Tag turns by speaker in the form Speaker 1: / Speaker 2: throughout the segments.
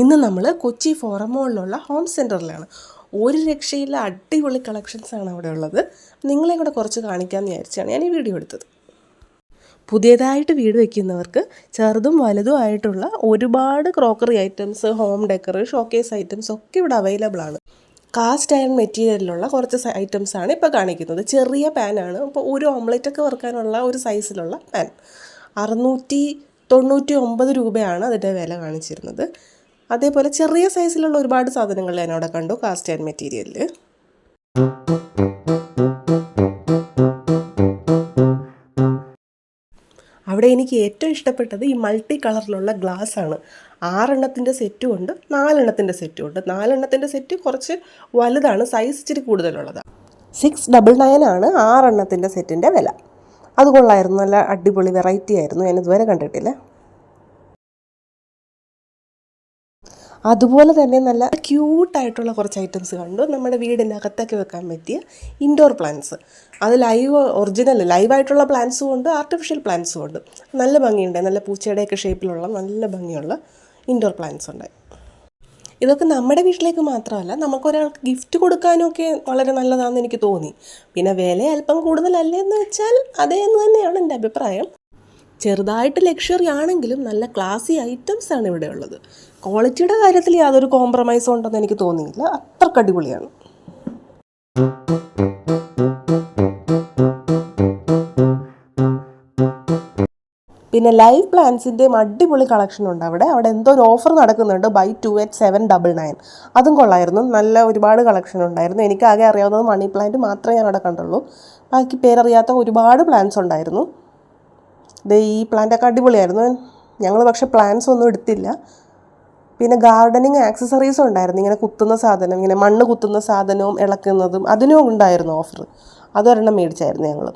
Speaker 1: ഇന്ന് നമ്മൾ കൊച്ചി ഫോറം മോളിലുള്ള ഹോം സെന്ററിലാണ് ഒരു രക്ഷയില്ല അടിപൊളി കളക്ഷൻസ് ആണ് അവിടെ ഉള്ളത്. നിങ്ങളെ കൂടെ കുറച്ച് കാണിക്കാമെന്ന് വിചാരിച്ചാണ് ഞാൻ ഈ വീഡിയോ എടുത്തത്. പുതിയതായിട്ട് വീട് വയ്ക്കുന്നവർക്ക് ചെറുതും വലുതും ആയിട്ടുള്ള ഒരുപാട് crockery items home decor showcase items ഒക്കെ ഇവിടെ അവൈലബിൾ ആണ്. കാസ്റ്റ് അയൺ മെറ്റീരിയലിലുള്ള കുറച്ച് ഐറ്റംസ് ആണ് ഇപ്പോൾ കാണിക്കുന്നത്. ചെറിയ പാനാണ് ഇപ്പോൾ ഒരു ഓംലെറ്റ് ഒക്കെ വറുക്കാനുള്ള ഒരു സൈസിലുള്ള പാൻ അറുന്നൂറ്റി തൊണ്ണൂറ്റി ഒമ്പത് രൂപയാണ് അതിന്റെ വില കാണിച്ചിരുന്നത്. അതേപോലെ ചെറിയ സൈസിലുള്ള ഒരുപാട് സാധനങ്ങൾ ഞാൻ അവിടെ കണ്ടു കാസ്റ്റ് ആൻഡ് മെറ്റീരിയലിൽ അവിടെ എനിക്ക് ഏറ്റവും ഇഷ്ടപ്പെട്ടത് ഈ മൾട്ടി കളറിലുള്ള ഗ്ലാസ് ആണ്. ആറെണ്ണത്തിന്റെ സെറ്റും ഉണ്ട് നാലെണ്ണത്തിന്റെ സെറ്റും ഉണ്ട്. നാലെണ്ണത്തിന്റെ സെറ്റ് കുറച്ച് വലുതാണ് സൈസ് ഇച്ചിരി കൂടുതലുള്ളതാണ്. സിക്സ് ഡബിൾ നയൻ ആണ് ആറെണ്ണത്തിന്റെ സെറ്റിന്റെ വില. അത് കൊള്ളായിരുന്നു നല്ല അടിപൊളി വെറൈറ്റി ആയിരുന്നു. ഞാൻ ഇതുവരെ കണ്ടിട്ടില്ല. അതുപോലെ തന്നെ നല്ല ക്യൂട്ടായിട്ടുള്ള കുറച്ച് ഐറ്റംസ് കണ്ടു. നമ്മുടെ വീടിന്റെ അകത്തൊക്കെ വെക്കാൻ പറ്റിയ ഇൻഡോർ പ്ലാന്റ്സ് അത് ലൈവ് ഒറിജിനൽ ലൈവായിട്ടുള്ള പ്ലാന്റ്സും ഉണ്ട് ആർട്ടിഫിഷ്യൽ പ്ലാന്റ്സും ഉണ്ട്. നല്ല ഭംഗിയുണ്ട്. നല്ല പൂച്ചയുടെയൊക്കെ ഷേപ്പിലുള്ള നല്ല ഭംഗിയുള്ള ഇൻഡോർ പ്ലാന്റ്സ് ഉണ്ട്. ഇതൊക്കെ നമ്മുടെ വീട്ടിലേക്ക് മാത്രമല്ല നമുക്കൊരാൾക്ക് ഗിഫ്റ്റ് കൊടുക്കാനൊക്കെ വളരെ നല്ലതാണെന്ന് എനിക്ക് തോന്നി. പിന്നെ വില അല്പം കൂടുതലല്ലേ എന്ന് വെച്ചാൽ അതേ എന്ന് തന്നെയാണ് എന്റെ അഭിപ്രായം. ചെറുതായിട്ട് ലക്ഷറി ആണെങ്കിലും നല്ല ക്ലാസി ഐറ്റംസ് ആണ് ഇവിടെ ഉള്ളത്. ക്വാളിറ്റിയുടെ കാര്യത്തിൽ യാതൊരു കോംപ്രമൈസും ഉണ്ടെന്ന് എനിക്ക് തോന്നിയില്ല. അത്രയ്ക്ക് അടിപൊളിയാണ്. പിന്നെ ലൈവ് പ്ലാൻസിന്റെയും അടിപൊളി കളക്ഷൻ ഉണ്ട് അവിടെ. അവിടെ എന്തോ ഒരു ഓഫർ നടക്കുന്നുണ്ട്. Buy two at seven double nine അതും കൊള്ളായിരുന്നു. നല്ല ഒരുപാട് കളക്ഷൻ ഉണ്ടായിരുന്നു. എനിക്ക് ആകെ അറിയാവുന്നത് മണി പ്ലാന്റ് മാത്രമേ ഞാൻ അവിടെ കണ്ടുള്ളൂ. ബാക്കി പേരറിയാത്ത ഒരുപാട് പ്ലാന്റ്സ് ഉണ്ടായിരുന്നു. ദേ ഈ പ്ലാന്റൊക്കെ അടിപൊളിയായിരുന്നു. ഞങ്ങൾ പക്ഷേ പ്ലാന്റ്സ് ഒന്നും എടുത്തില്ല. പിന്നെ ഗാർഡനിങ് ആക്സസറീസും ഉണ്ടായിരുന്നു. ഇങ്ങനെ കുത്തുന്ന സാധനം ഇങ്ങനെ മണ്ണ് കുത്തുന്ന സാധനവും ഇളക്കുന്നതും അതിനും ഉണ്ടായിരുന്നു ഓഫർ അതൊരെണ്ണം മേടിച്ചായിരുന്നു ഞങ്ങൾ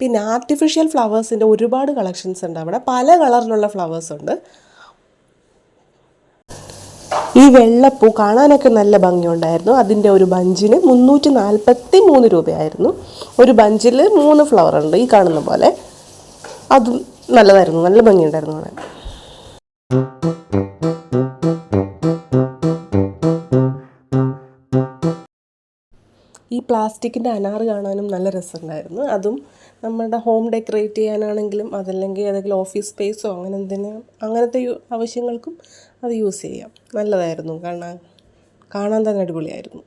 Speaker 1: പിന്നെ ആർട്ടിഫിഷ്യൽ ഫ്ലവേഴ്സിന്റെ ഒരുപാട് കളക്ഷൻസ് ഉണ്ട് അവിടെ. പല കളറിലുള്ള ഫ്ലവേഴ്സ് ഉണ്ട്. ഈ വെള്ളപ്പൂ കാണാനൊക്കെ നല്ല ഭംഗിയുണ്ടായിരുന്നു. അതിന്റെ ഒരു ബഞ്ചിന് മുന്നൂറ്റി നാൽപ്പത്തി മൂന്ന് രൂപയായിരുന്നു. ഒരു ബഞ്ചിൽ മൂന്ന് ഫ്ലവർ ഉണ്ട് ഈ കാണുന്ന പോലെ. അതും നല്ലതായിരുന്നു നല്ല ഭംഗിയുണ്ടായിരുന്നു കാണാൻ. ഈ പ്ലാസ്റ്റിക്കിന്റെ അനാറ് കാണാനും നല്ല രസമുണ്ടായിരുന്നു. അതും നമ്മളുടെ ഹോം ഡെക്കറേറ്റ് ചെയ്യാനാണെങ്കിലും അതല്ലെങ്കിൽ ഏതെങ്കിലും ഓഫീസ് സ്പേസോ അങ്ങനെ എന്തിനും അങ്ങനത്തെ ആവശ്യങ്ങൾക്കും അത് യൂസ് ചെയ്യാം. നല്ലതായിരുന്നു. കാരണം കാണാൻ തന്നെ അടിപൊളിയായിരുന്നു.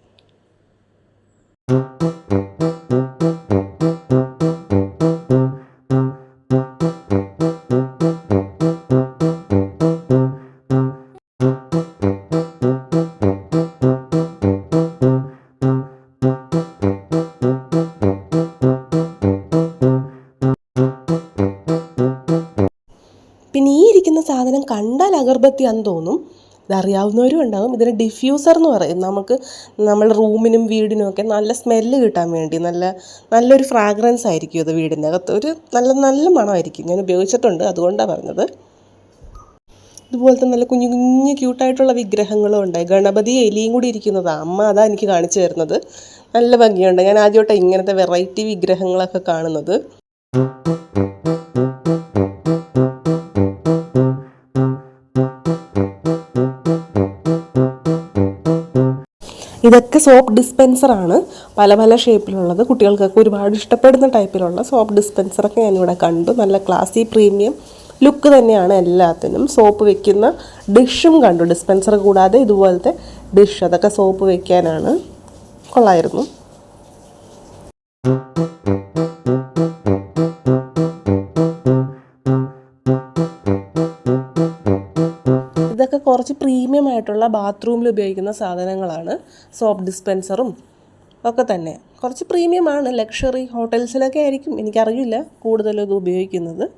Speaker 1: സാധനം കണ്ടാൽ അഗർബത്തിയാന്ന് തോന്നും. ഇതറിയാവുന്നവരും ഉണ്ടാകും ഇതിന് ഡിഫ്യൂസർ എന്ന് പറയും. നമുക്ക് നമ്മൾ റൂമിനും വീടിനും ഒക്കെ നല്ല സ്മെല്ല് കിട്ടാൻ വേണ്ടി നല്ല നല്ലൊരു ഫ്രാഗ്രൻസ് ആയിരിക്കും അത് വീടിന്റെ അകത്ത് ഒരു നല്ല നല്ല മണമായിരിക്കും. ഞാൻ ഉപയോഗിച്ചിട്ടുണ്ട്. അതുകൊണ്ടാണ് പറഞ്ഞത്. ഇതുപോലത്തെ നല്ല കുഞ്ഞു കുഞ്ഞു ക്യൂട്ടായിട്ടുള്ള വിഗ്രഹങ്ങളും ഉണ്ടായി. ഗണപതി എലിയും കൂടി ഇരിക്കുന്നതാണ് അമ്മ അതാ എനിക്ക് കാണിച്ചു തരുന്നത്. നല്ല ഭംഗിയുണ്ട്. ഞാൻ ആദ്യമായിട്ടാണ് ഇങ്ങനത്തെ വെറൈറ്റി വിഗ്രഹങ്ങളൊക്കെ കാണുന്നത്. ഇതൊക്കെ സോപ്പ് ഡിസ്പെൻസറാണ് പല പല ഷേപ്പിലുള്ളത് കുട്ടികൾക്കൊക്കെ ഒരുപാട് ഇഷ്ടപ്പെടുന്ന ടൈപ്പിലുള്ള സോപ്പ് ഡിസ്പെൻസറൊക്കെ ഞാനിവിടെ കണ്ടു. നല്ല ക്ലാസി പ്രീമിയം ലുക്ക് തന്നെയാണ് എല്ലാത്തിനും. സോപ്പ് വെക്കുന്ന ഡിഷും കണ്ടു. ഡിസ്പെൻസർ കൂടാതെ ഇതുപോലത്തെ ഡിഷ് അതൊക്കെ സോപ്പ് വെക്കാനാണ്. കൊള്ളായിരുന്നു. ആയിട്ടുള്ള ബാത്റൂമിൽ ഉപയോഗിക്കുന്ന സാധനങ്ങളാണ് സോപ്പ് ഡിസ്പെൻസറും ഒക്കെ തന്നെ. കുറച്ച് പ്രീമിയമാണ് ലക്ഷറി ഹോട്ടൽസിലൊക്കെ ആയിരിക്കും. എനിക്കറിയില്ല കൂടുതലും ഇത് ഉപയോഗിക്കുന്നത്.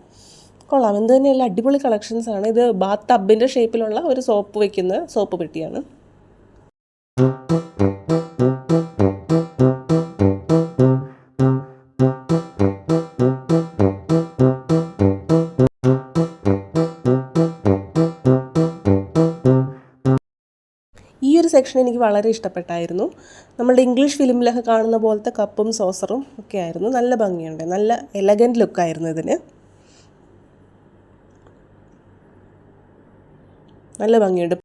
Speaker 1: കൊള്ളാം. എന്ത് തന്നെയല്ല അടിപൊളി കളക്ഷൻസാണ്. ഇത് ബാത്ത് ടബിന്റെ ഷേപ്പിലുള്ള ഒരു സോപ്പ് വെക്കുന്ന സോപ്പ് പെട്ടിയാണ്. സെക്ഷൻ എനിക്ക് വളരെ ഇഷ്ടപ്പെട്ടായിരുന്നു. നമ്മുടെ ഇംഗ്ലീഷ് ഫിലിമിലൊക്കെ കാണുന്ന പോലത്തെ കപ്പും സോസറും ഒക്കെ ആയിരുന്നു. നല്ല ഭംഗിയുണ്ട്. നല്ല എലഗന്റ് ലുക്കായിരുന്നു ഇതിന്. നല്ല ഭംഗിയുണ്ട്.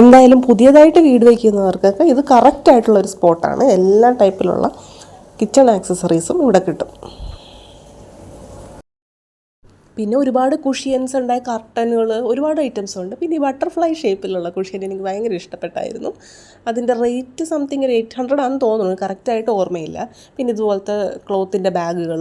Speaker 1: എന്തായാലും പുതിയതായിട്ട് വീട് വയ്ക്കുന്നവർക്കൊക്കെ ഇത് കറക്റ്റ് ആയിട്ടുള്ള ഒരു സ്പോട്ടാണ് എല്ലാ ടൈപ്പിലുള്ള കിച്ചൺ ആക്സസറീസും ഇവിടെ കിട്ടും. പിന്നെ ഒരുപാട് കുഷ്യൻസ് ഉണ്ടായ കർട്ടനുകൾ ഒരുപാട് ഐറ്റംസ് ഉണ്ട്. പിന്നെ ഈ ബട്ടർഫ്ലൈ ഷേപ്പിലുള്ള കുഷ്യൻ എനിക്ക് ഭയങ്കര ഇഷ്ടപ്പെട്ടായിരുന്നു. അതിന്റെ റേറ്റ് സംതിങ് ഒരു എയ്റ്റ് ഹൺഡ്രഡ് ആണെന്ന് തോന്നുന്നു. കറക്റ്റായിട്ട് ഓർമ്മയില്ല. പിന്നെ ഇതുപോലത്തെ ക്ലോത്തിന്റെ ബാഗുകൾ